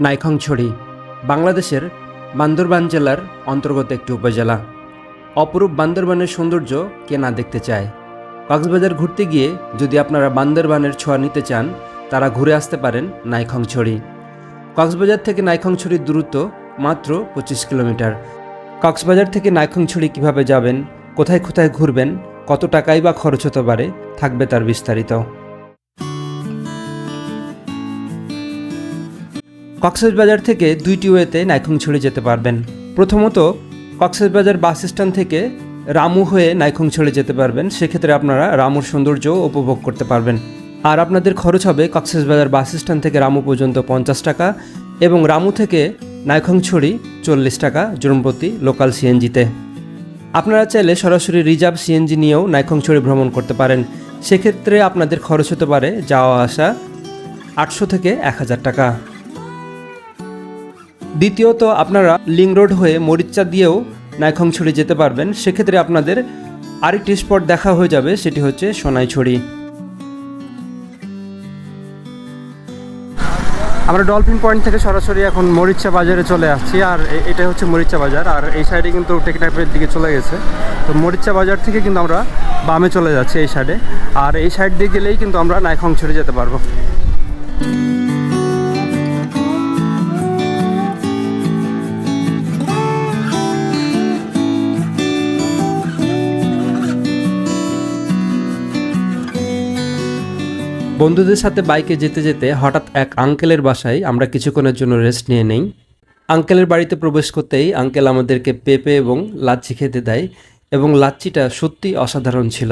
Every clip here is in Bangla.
নাইখংছড়ি, বাংলাদেশের বান্দরবান জেলার অন্তর্গত একটি উপজেলা। অপরূপ বান্দরবানের সৌন্দর্য কে না দেখতে চায়? কক্সবাজার ঘুরতে গিয়ে যদি আপনারা বান্দরবানের ছোঁয়া নিতে চান, তারা ঘুরে আসতে পারেন নাইখংছড়ি। কক্সবাজার থেকে নাইখংছড়ির দূরত্ব মাত্র পঁচিশ কিলোমিটার। কক্সবাজার থেকে নাইখংছড়ি কীভাবে যাবেন, কোথায় কোথায় ঘুরবেন, কত টাকাই বা খরচ হতে পারে, থাকবে তার বিস্তারিত। কক্সবাজার থেকে দুইটি ওয়েতে নাইখংছড়ি যেতে পারবেন। প্রথমত, কক্সবাজার বাস স্ট্যান্ড থেকে রামু হয়ে নাইখংছড়ি যেতে পারবেন। সেক্ষেত্রে আপনারা রামুর সৌন্দর্য উপভোগ করতে পারবেন। আর আপনাদের খরচ হবে কক্সবাজার বাস স্ট্যান্ড থেকে রামু পর্যন্ত পঞ্চাশ টাকা এবং রামু থেকে নাইখংছড়ি চল্লিশ টাকা জনপ্রতি লোকাল সিএনজিতে। আপনারা চাইলে সরাসরি রিজার্ভ সিএনজি নিয়েও নাইখংছড়ি ভ্রমণ করতে পারেন। সেক্ষেত্রে আপনাদের খরচ হতে পারে যাওয়া আসা আটশো থেকে এক হাজার টাকা। দ্বিতীয়ত, আপনারা লিং রোড হয়ে মরিচা দিয়েও নাইখংছড়ি যেতে পারবেন। সেক্ষেত্রে আপনাদের আরেকটি স্পট দেখা হয়ে যাবে, সেটি হচ্ছে সোনাইছড়ি। আমরা ডলফিন পয়েন্ট থেকে সরাসরি এখন মরিচা বাজারে চলে আসছি, আর এটা হচ্ছে মরিচা বাজার, আর এই সাইডে কিন্তু টেকনাফের দিকে চলে গেছে। তো মরিচা বাজার থেকে কিন্তু আমরা বামে চলে যাচ্ছি এই সাইডে, আর এই সাইড দিয়ে গেলেই কিন্তু আমরা নাইখং নাইখংছড়ি যেতে পারব। বন্ধুদের সাথে বাইকে যেতে যেতে হঠাৎ এক আঙ্কেলের বাসায় আমরা কিছুক্ষণের জন্য রেস্ট নিয়ে নেই। আঙ্কেলের বাড়িতে প্রবেশ করতেই আঙ্কেল আমাদেরকে পেঁপে এবং লাচ্ছি খেতে দেয় এবং লাচ্ছিটা সত্যি অসাধারণ ছিল।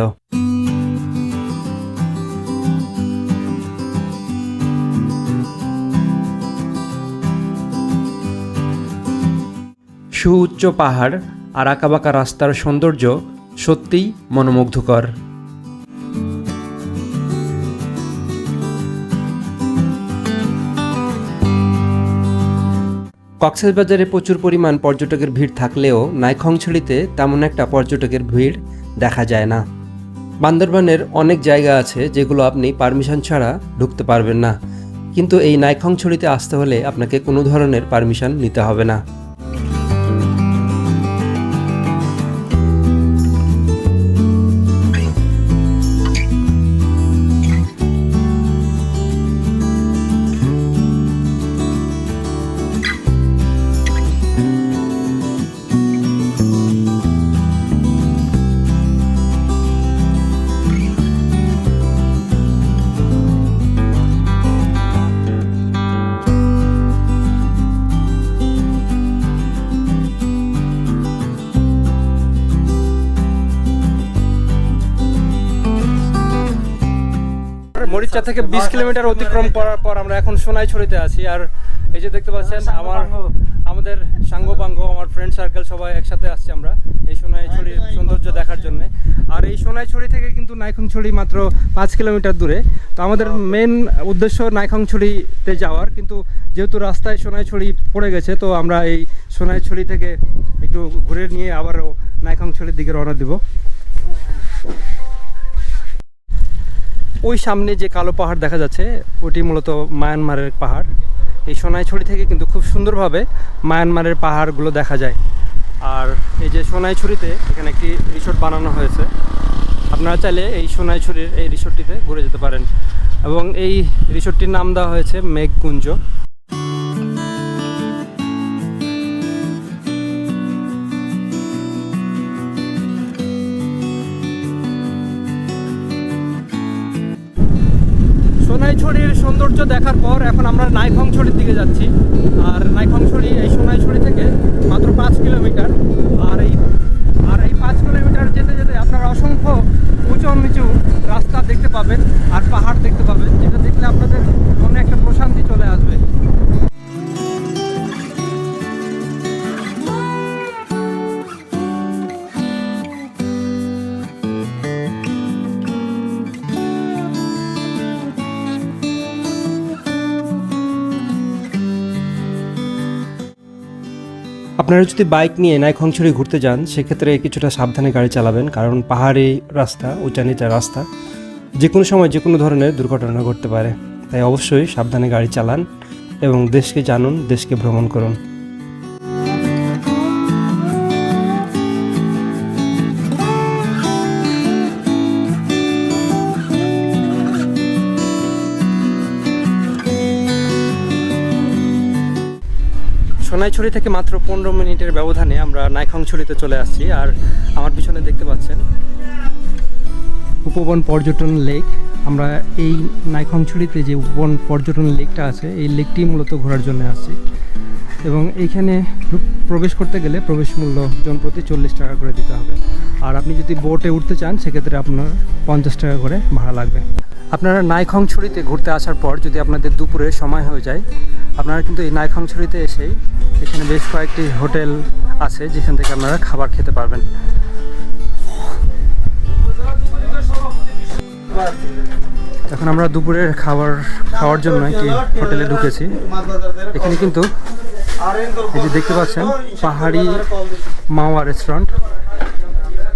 সুউচ্চ পাহাড় আর আঁকাবাঁকা রাস্তার সৌন্দর্য সত্যিই মনোমুগ্ধকর। কক্সবাজারে প্রচুর পরিমাণ পর্যটকের ভিড় থাকলেও নাইখংছড়িতে তেমন একটা পর্যটকের ভিড় দেখা যায় না। বান্দরবানের অনেক জায়গা আছে যেগুলো আপনি পারমিশন ছাড়া ঢুকতে পারবেন না। কিন্তু এই নাইখংছড়িতে আসতে হলে আপনাকে কোনো ধরনের পারমিশন নিতে হবে না। মরিচা থেকে বিশ কিলোমিটার অতিক্রম করার পর আমরা এখন সোনাইছড়িতে আছি। আর এই যে দেখতে পাচ্ছেন আমার আমাদের সাঙ্গপাঙ্গ আমার ফ্রেন্ড সার্কেল সবাই একসাথে আসছি আমরা এই সোনাইছড়ির সৌন্দর্য দেখার জন্য। আর এই সোনাইছড়ি থেকে কিন্তু নাইখংছড়ি মাত্র পাঁচ কিলোমিটার দূরে। তো আমাদের মেন উদ্দেশ্য নাইখংছড়িতে যাওয়ার। কিন্তু যেহেতু রাস্তায় সোনাইছড়ি পড়ে গেছে তো আমরা এই সোনাইছড়ি থেকে একটু ঘুরে নিয়ে আবারও নাইখংছড়ির দিকে রওনা দিব। ওই সামনে যে কালো পাহাড় দেখা যাচ্ছে, ওটি মূলত মায়ানমারের পাহাড়। এই সোনাইছড়ি থেকে কিন্তু খুব সুন্দরভাবে মায়ানমারের পাহাড়গুলো দেখা যায়। আর এই যে সোনাইছড়িতে এখানে একটি রিসোর্ট বানানো হয়েছে। আপনারা চাইলে এই সোনাইছড়ির এই রিসোর্টটিতে ঘুরে যেতে পারেন। এবং এই রিসোর্টটির নাম দেওয়া হয়েছে মেঘকুঞ্জ সৌন্দর্য দেখার পর এখন আমরা নাইখংছড়ির দিকে যাচ্ছি। আপনারা যদি বাইক নিয়ে নাইখংছড়ি ঘুরতে যান, সেক্ষেত্রে কিছুটা সাবধানে গাড়ি চালাবেন, কারণ পাহাড়ি রাস্তা উঁচা নিচা রাস্তা যে কোনো সময় যে কোনো ধরনের দুর্ঘটনা ঘটতে পারে। তাই অবশ্যই সাবধানে গাড়ি চালান এবং দেশকে জানুন, দেশকে ভ্রমণ করুন। সোনাইছড়ি থেকে মাত্র পনেরো মিনিটের ব্যবধানে আমরা নাইখংছড়িতে চলে আসছি। আর আমার পিছনে দেখতে পাচ্ছেন উপবন পর্যটন লেক। আমরা এই নাইখংছড়িতে যে উপবন পর্যটন লেকটা আছে, এই লেকটি মূলত ঘোরার জন্য আসছি। এবং এইখানে প্রবেশ করতে গেলে প্রবেশ মূল্য জন প্রতি চল্লিশ টাকা করে দিতে হবে। আর আপনি যদি বোটে উঠতে চান, সেক্ষেত্রে আপনার পঞ্চাশ টাকা করে ভাড়া লাগবে। আপনারা নাইখংছড়িতে ঘুরতে আসার পর যদি আপনাদের দুপুরে সময় হয়ে যায়, আপনারা কিন্তু এই নাইখংছড়িতে এসেই এখানে বেশ কয়েকটি হোটেল আছে, যেখান থেকে আপনারা খাবার খেতে পারবেন। এখন আমরা দুপুরের খাবার খাওয়ার জন্য একটি হোটেলে ঢুকেছি। এখানে কিন্তু এই যে দেখতে পাচ্ছেন, পাহাড়ি মাওয়া রেস্টুরেন্ট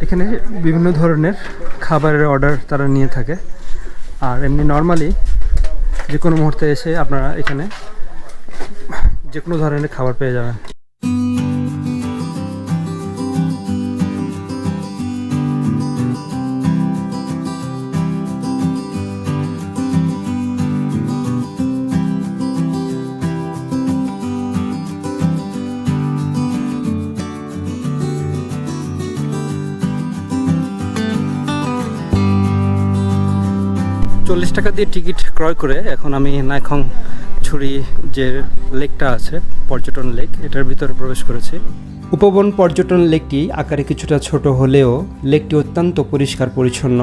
এখানে বিভিন্ন ধরনের খাবারের অর্ডার তারা নিয়ে থাকে। আর এমনি নর্মালি যে কোনো মুহূর্তে এসে আপনারা এখানে যে কোনো ধরনের খাবার পেয়ে যাবেন। চল্লিশ টাকা দিয়ে টিকিট ক্রয় করে এখন আমি নাইখং ছুরি যে লেকটা আছে, পর্যটন লেক, এটার ভিতরে প্রবেশ করেছি। উপবন পর্যটন লেকটি আকারে কিছুটা ছোট হলেও লেকটি অত্যন্ত পরিষ্কার পরিচ্ছন্ন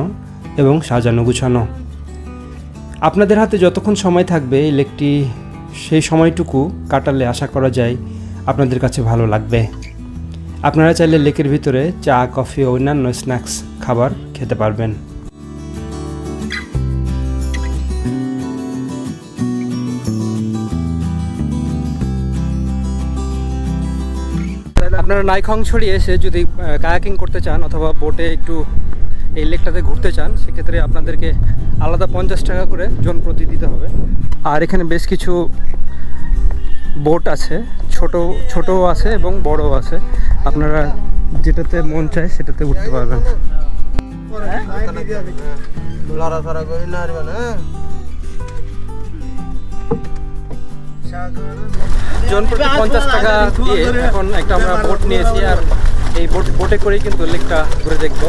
এবং সাজানো গুছানো। আপনাদের হাতে যতক্ষণ সময় থাকবে এই লেকটি সেই সময়টুকু কাটালে আশা করা যায় আপনাদের কাছে ভালো লাগবে। আপনারা চাইলে লেকের ভিতরে চা, কফি ও অন্যান্য স্ন্যাক্স, খাবার খেতে পারবেন। আপনারা নাইখং ছড়িয়ে এসে যদি কায়াকিং করতে চান অথবা বোটে একটু এই লেকটাতে ঘুরতে চান সেক্ষেত্রে আপনাদেরকে আলাদা পঞ্চাশ টাকা করে জন প্রতি দিতে হবে। আর এখানে বেশ কিছু বোট আছে ছোট ছোটও আছে এবং বড়ও আছে। আপনারা যেটাতে মন চায় সেটাতে উঠতে পারবেন। লড়াচড়া করি না পারবে না জন প্রতি পঞ্চাশ টাকা দিয়ে এখন একটা আমরা বোট নিয়েছি আর এই বোট বোটে করেই কিন্তু লেকটা ঘুরে দেখব।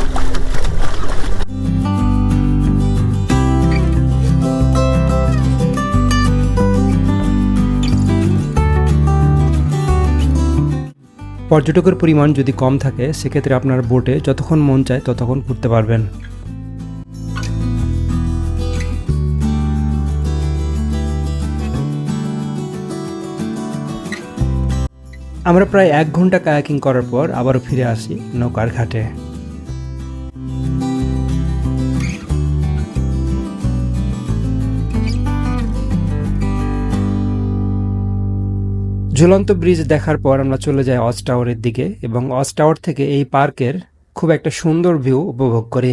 পর্যটকের পরিমাণ যদি কম থাকে সেক্ষেত্রে আপনার বোটে যতক্ষণ মন চায় ততক্ষণ ঘুরতে পারবেন। আমরা প্রায় এক ঘণ্টা কায়াকিং করার পর আবারও ফিরে আসি নৌকার ঘাটে। ঝুলন্ত ব্রিজ দেখার পর আমরা চলে যাই অজ টাওয়ারের দিকে এবং অজ টাওয়ার থেকে এই পার্কের খুব একটা সুন্দর ভিউ উপভোগ করি।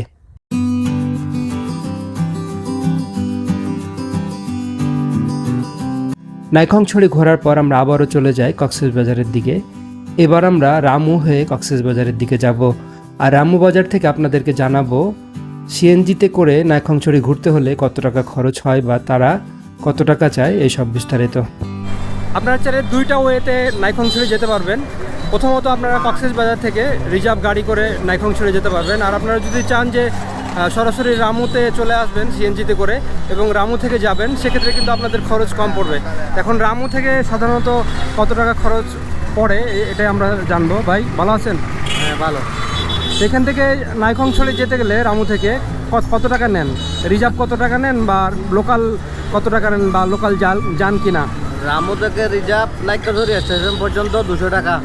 নাইখংছড়ি ঘোরার পর আমরা আবারও চলে যাই কক্সেস বাজারের দিকে। এবার আমরা রামু হয়ে কক্সেস বাজারের দিকে যাব। আর রামু বাজার থেকে আপনাদেরকে জানাব, সিএনজিতে করে নাইখংছড়ি ঘুরতে হলে কত টাকা খরচ হয় বা তারা কত টাকা চায়, এই সব বিস্তারিত। আপনারা চাইলে দুইটা ওয়েতে নাইখংছড়ি যেতে পারবেন। প্রথমত আপনারা কক্সেস বাজার থেকে রিজার্ভ গাড়ি করে নাইখংছড়ি যেতে পারবেন। আর আপনারা যদি চান যে সরাসরি রামুতে চলে আসবেন সিএনজিতে করে এবং রামু থেকে যাবেন সেক্ষেত্রে কিন্তু আপনাদের খরচ কম পড়বে। এখন রামু থেকে সাধারণত কত টাকা খরচ পড়ে এটাই আমরা জানব। ভাই ভালো আছেন? হ্যাঁ ভালো। সেখান থেকে নাইখংছড়ি যেতে গেলে রামু থেকে কত- টাকা নেন? রিজার্ভ কত টাকা নেন বা লোকাল কত টাকা নেন বা লোকাল যান যান কিনা? রামু থেকে রিজার্ভ ধরি স্টেশন পর্যন্ত দুশো টাকা।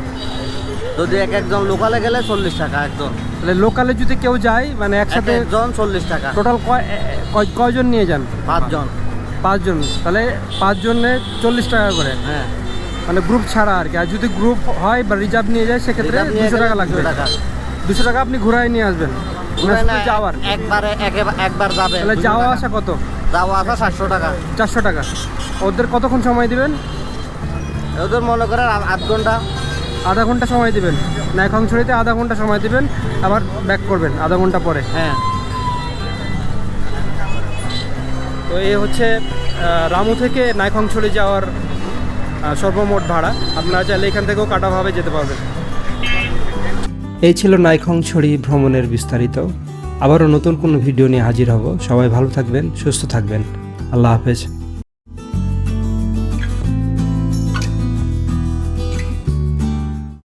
যদি এক একজন লোকালে গেলে চল্লিশ টাকা একজন তাহলে লোকালে যদি কেউ যায় মানে একসাথে জন চল্লিশ টাকা। টোটাল কয় কয়জন নিয়ে যান? পাঁচজন। পাঁচজন। তাহলে পাঁচজনে চল্লিশ টাকা করে। হ্যাঁ। মানে গ্রুপ ছাড়া আর কি। আর যদি গ্রুপ হয় বা রিজার্ভ নিয়ে যায় সেক্ষেত্রে দুশো টাকা লাগবে। দুশো টাকা। আপনি ঘুরাই নিয়ে আসবেন। মানে যাওয়ার। একবারে একবার যাবে। তাহলে যাওয়া আসা কত? যাওয়া আসা সাতশো টাকা। চারশো টাকা। ওদের কতক্ষণ সময় দিবেন? ওদের মনে করেন আধ ঘণ্টা। আধা ঘণ্টা সময় দিবেন। নাইখংছড়িতে আধা ঘণ্টা সময় দেবেন আবার ব্যাক করবেন আধা ঘণ্টা পরে। হ্যাঁ। তো এই হচ্ছে রামু থেকে নাইখংছড়ি যাওয়ার আহ, সর্বমোট ভাড়া। আপনারা চাইলে এখান থেকেও কাটাভাবে যেতে পারবেন। এই ছিল নাইখংছড়ি ভ্রমণের বিস্তারিত। আবারও নতুন কোনো ভিডিও নিয়ে হাজির হব। সবাই ভালো থাকবেন সুস্থ থাকবেন। আল্লাহ হাফেজ।